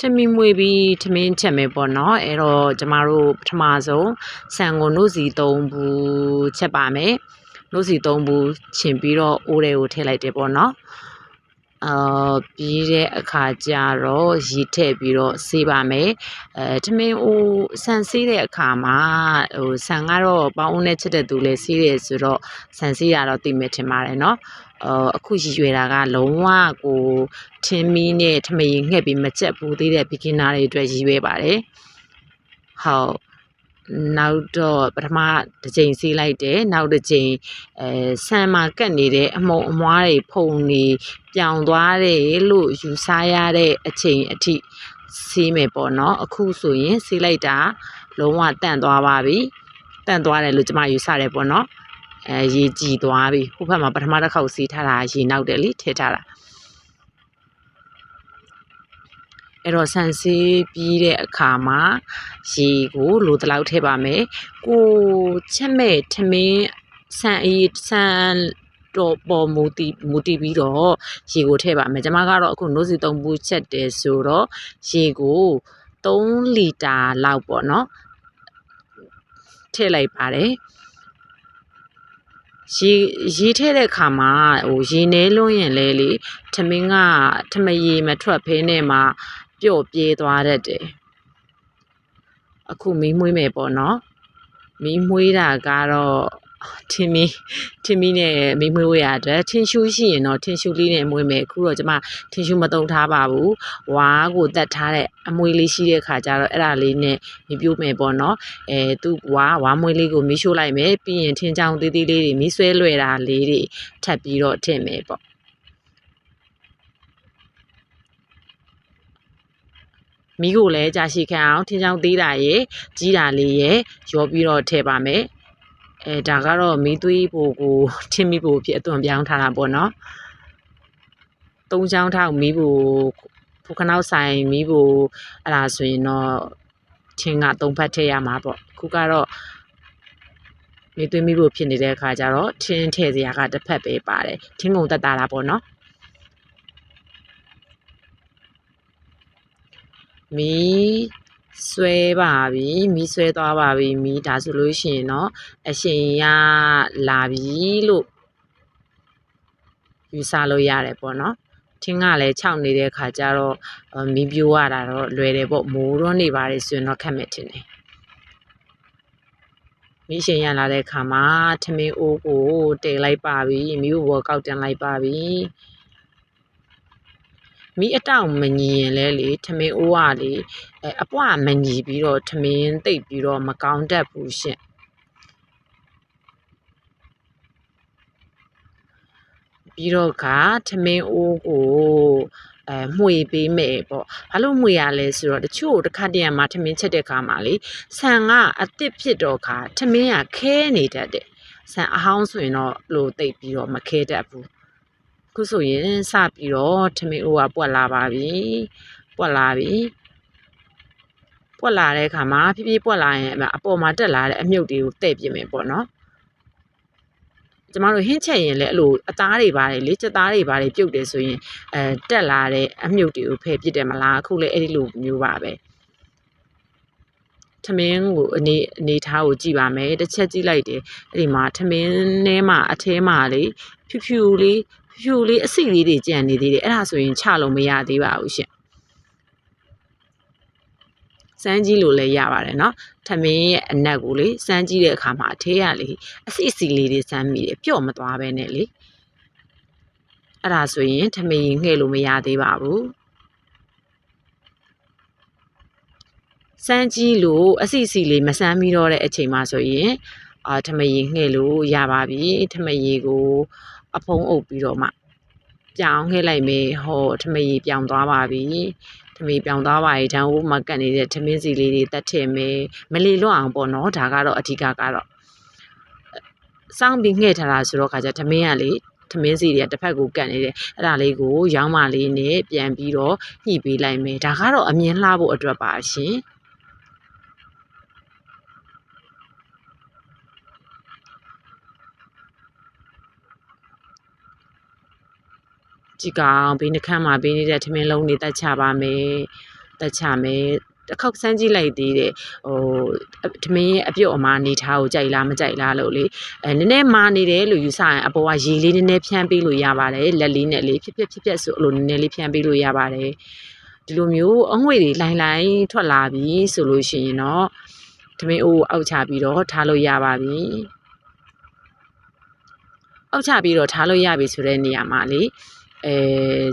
ထမင်းမွေးပြီးထမင်းချက်မယ်ပေါ့နော်အဲ့တော့ကျမတို့ပထမဆုံးဆန်ကိုနှုတ်စီ၃ဘူးချက်ပါမယ်နှုတ်စီ၃ဘူးချင်ပြီးတော့အိုးတွေကိုထည့်လိုက်တယ်ပေါ့နော် အာပြီးတဲ့အခါကျတော့ရီထည့်ပြီးတော့ဆေးပါမယ်အဲထမင်းအိုးဆန်ဆေးတဲ့အခါမှာဟိုဆန်ကတော့ပေါင်းဦးနဲ့ချက်တဲ့သူလည်းဆေးတယ်ဆိုတော့ဆန်ဆေးရတော့သိမယ်ထင်ပါတယ်နော်အော်အခုရည်ရွယ်တာကလုံးဝကိုထင်းမီးနဲ့ထမင်းငှက်ပြီးမကြက်ဘူးသေးတဲ့ beginner တွေအတွက်ရည်ရွယ်ပါတယ်ဟုတ် နောက်တော့ပထမတစ်ချိန်ဆေးလိုက်တယ်နောက်တစ်ချိန်အဲဆန်မှာကတ်နေတဲ့အမုံအမွားတွေဖုံနေပြောင်သွားတယ်လို့ယူဆရတဲ့အချိန်အထိဆေးမယ်ပေါ့နော်အခုဆိုရင်ဆေးလိုက်တာလုံးဝတန့်သွားပါပြီတန့်သွားတယ်လို့ကျွန်မယူဆတယ်ပေါ့နော်အဲရေကြည်သွားပြီဟိုဘက်မှာပထမတစ်ခေါက်ဆေးထားတာရေနောက်တယ်လीထည့်ထားတာ အဲ့တော့ဆန်ဆေးပြီးတဲ့အခါမှာရေကိုလိုတလောက်ထည့်ပါမယ်ကိုချက်မဲ့ထမင်းဆန်အေးဆန်တော့ပေါ်မူတီမူတီပြီးတော့ရေကိုထည့်ပါမယ်ကျွန်မကတော့အခုနိုးစီသုံးဘူးချက်တယ်ဆိုတော့ရေကို3လီတာလောက်ပေါ့နော်ထည့်လိုက်ပါတယ်ရေရေထည့်တဲ့ခါမှာဟိုရေနှဲလွန်းရင်လဲလေထမင်းကထမရေမထွက်ဖဲနဲ့မှ ပျော့ပြေးသွားတတ်တယ်အခုမီးမွေးမယ်ပေါ့နော်မီးမွေးတာကတော့ထင်းမီထင်းမီနဲ့မီးမွေးဝေးရအတွက်ထင်းရှူးရှိရင်တော့ထင်းရှူးလေးနဲ့မွေးမယ်အခုတော့ကျွန်မထင်းရှူးမတုံထားပါဘူးဝါးကိုတက်ထားတဲ့အမွေလေးရှိတဲ့ခါကျတော့အဲ့ဒါလေးနဲ့မီးပြိုးမယ်ပေါ့နော်အဲသူ့ဝါးဝါးမွေးလေးကိုမီးရှို့လိုက်မယ်ပြီးရင်ထင်းချောင်းသေးသေးလေးတွေမီးဆွဲလွယ်တာလေးတွေထပ်ပြီးတော့ထည့်မယ်ပေါ့ မီးကိုလည်းကြာရှည်ခံအောင်ထင်းချောင်းသေးတာရယ်ကြီးတာလေးရယ်ရောပြီးတော့ထည့်ပါမယ်အဲဒါကတော့မီးသွေးပိုကိုထင်းမီးပိုဖြစ်အသွင်ပြောင်းထားတာပေါ့နော်သုံးချောင်းထောက်မီးပိုဖုခနောက်ဆိုင်မီးပိုအဲ့ဒါဆိုရင်တော့ချင်းကသုံးဖက်ထည့်ရမှာပေါ့ခုကတော့မီးသွေးမီးပိုဖြစ်နေတဲ့အခါကျတော့ထင်းထည့်စရာကတစ်ဖက်ပဲပါတယ်ထင်းကုန်တက်တာလားပေါ့နော် မီးဆွဲပါပြီမီးဆွဲသွားပါပြီမီးဒါဆိုလို့ရှိရင်တော့အရှင်ရလာပြီလို့ယူဆလို့ရတယ်ပေါ့နော်ထင်းကလည်းခြောက်နေတဲ့ခါကျတော့မီးပြိုးရတာတော့လွယ်တယ်ပေါ့မိုးရွန်းနေပါတယ်ဆိုရင်တော့ခက်မဲ့တင်တယ်မီးရှင်ရလာတဲ့ခါမှာထမင်းအိုးကိုတင်လိုက်ပါပြီမီးဘောကောက်တင်လိုက်ပါပြီ မီးအတောင်မညီရင်လဲလေထမင်းအိုးကလေအဲအပွားမညီပြီးတော့ထမင်းတိတ်ပြီးတော့မကောင်းတတ်ဘူးရှင့်ပြီးတော့ကထမင်းအိုးကိုအဲမှွေပေးမယ်ပေါ့ဘာလို့မှွေရလဲဆိုတော့တချို့တစ်ခါတည်းမှာထမင်းချက်တဲ့ခါမှာလေဆန်ကအစ်စ်ဖြစ်တော့ခါထမင်းကခဲနေတတ်တယ်ဆန်အဟောင်းဆိုရင်တော့လို့တိတ်ပြီးတော့မခဲတတ်ဘူး ခုဆိုရင်စပြီးတော့ထမင်းအိုးကပွက်လာပါပြီပွက်လာပြီပွက်လာတဲ့အခါမှာဖြည်းဖြည်းပွက်လာရင်အပေါ်မှာတက်လာတဲ့အမြုပ်တွေကိုတဲ့ပြမယ်ပေါ့နော်ကျမတို့ဟင်းချက်ရင်လည်းအဲ့လိုအသားတွေပါတယ်လေစက်သားတွေပါတယ်ပြုတ်တယ်ဆိုရင်အဲတက်လာတဲ့အမြုပ်တွေကိုဖယ်ပစ်တယ်မလားအခုလည်းအဲ့ဒီလိုမျိုးပါပဲထမင်းကိုအနေအနေထားကိုကြည့်ပါမယ်တစ်ချက်ကြည့်လိုက်တယ်အဲ့ဒီမှာထမင်းထဲမှာအထဲမှာလေဖြူဖြူလေး ဖြူလေးအစိလေးတွေကြံနေသေးတယ်အဲ့ဒါဆိုရင်ချလို့မရသေးပါဘူးရှင်စမ်းကြီးလို့လည်းရပါတယ်เนาะထမင်းရဲ့အနက်ကိုလေစမ်းကြီးတဲ့အခါမှာအထဲကလေအစီအစီလေးတွေစမ်းမိတယ်ပျော့မသွားပဲနဲ့လေအဲ့ဒါဆိုရင်ထမင်းငှဲ့လို့မရသေးပါဘူးစမ်းကြီးလို့အစီအစီလေးမစမ်းပြီးတော့တဲ့အချိန်မှာဆိုရင်အာထမရင်ငှဲ့လို့ရပါပြီထမရေကို အဖုံးအုပ်ပြီးတော့မှပြောင်းခဲ့လိုက်မယ်ဟောထမရေပြောင်းသွားပါပြီထမီပြောင်သွားပါရဲ့တန်းဟိုမှာကတ်နေတဲ့ထမင်းစီလေးတွေတက်ထည့်မယ်မလီလွတ်အောင်ပေါ့နော်ဒါကတော့အဓိကကတော့စောင်းပြီးငှဲ့ထားတာဆိုတော့ခါကျထမင်းကလေထမင်းစီတွေကတစ်ဖက်ကိုကတ်နေတယ်အဲ့ဒါလေးကိုရောင်းမလေးနဲ့ပြန်ပြီးတော့ညှိပေးလိုက်မယ်ဒါကတော့အမြင်လှဖို့အတွက်ပါရှင် ကြည့်ကောင်ဘေးနှခမ်းမှာဘေးနေတဲ့ထမင်းလုံးတွေတက်ချပါမယ်တက်ချမယ်တစ်ခေါက်စမ်းကြည့်လိုက်သေးတယ်ဟိုထမင်းရဲ့အပြုတ်အမာအနေထားကိုကြိုက်လားမကြိုက်လားလို့လေအဲနည်းနည်းမာနေတယ်လို့ယူဆရင်အပေါ်ကရေလေးနည်းနည်းဖြန်းပေးလို့ရပါတယ်လက်လေးနဲ့လေးဖြစ်ဖြစ်ဖြစ်ဖြစ်ဆိုအဲ့လိုနည်းနည်းလေးဖြန်းပေးလို့ရပါတယ်ဒီလိုမျိုးအငွေတွေလိုင်းလိုင်းထွက်လာပြီဆိုလို့ရှိရင်တော့ထမင်းအိုးကိုအောက်ချပြီးတော့ထားလို့ရပါပြီအောက်ချပြီးတော့ထားလို့ရပြီဆိုတဲ့နေရာမှာလေ အဲ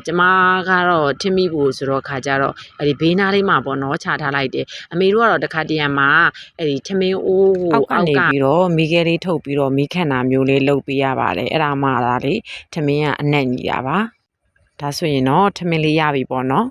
ကျမကတော့ထင်းမိဖို့ဆိုတော့ခါကြတော့အဲ့ဒီဘေးနားလေးမှာပေါ့နော်ခြာထားလိုက်တယ်အမေတို့ကတော့တခါတရံမှာအဲ့ဒီထမင်းအိုးကိုအောက်ကနေပြီးတော့မီးခဲလေးထုတ်ပြီးတော့မီးခန့်တာမျိုးလေးလုပ်ပေးရပါတယ်အဲ့ဒါမှသာလေထမင်းကအနက်ညီတာပါဒါဆိုရင်တော့ထမင်းလေးရပြီပေါ့နော်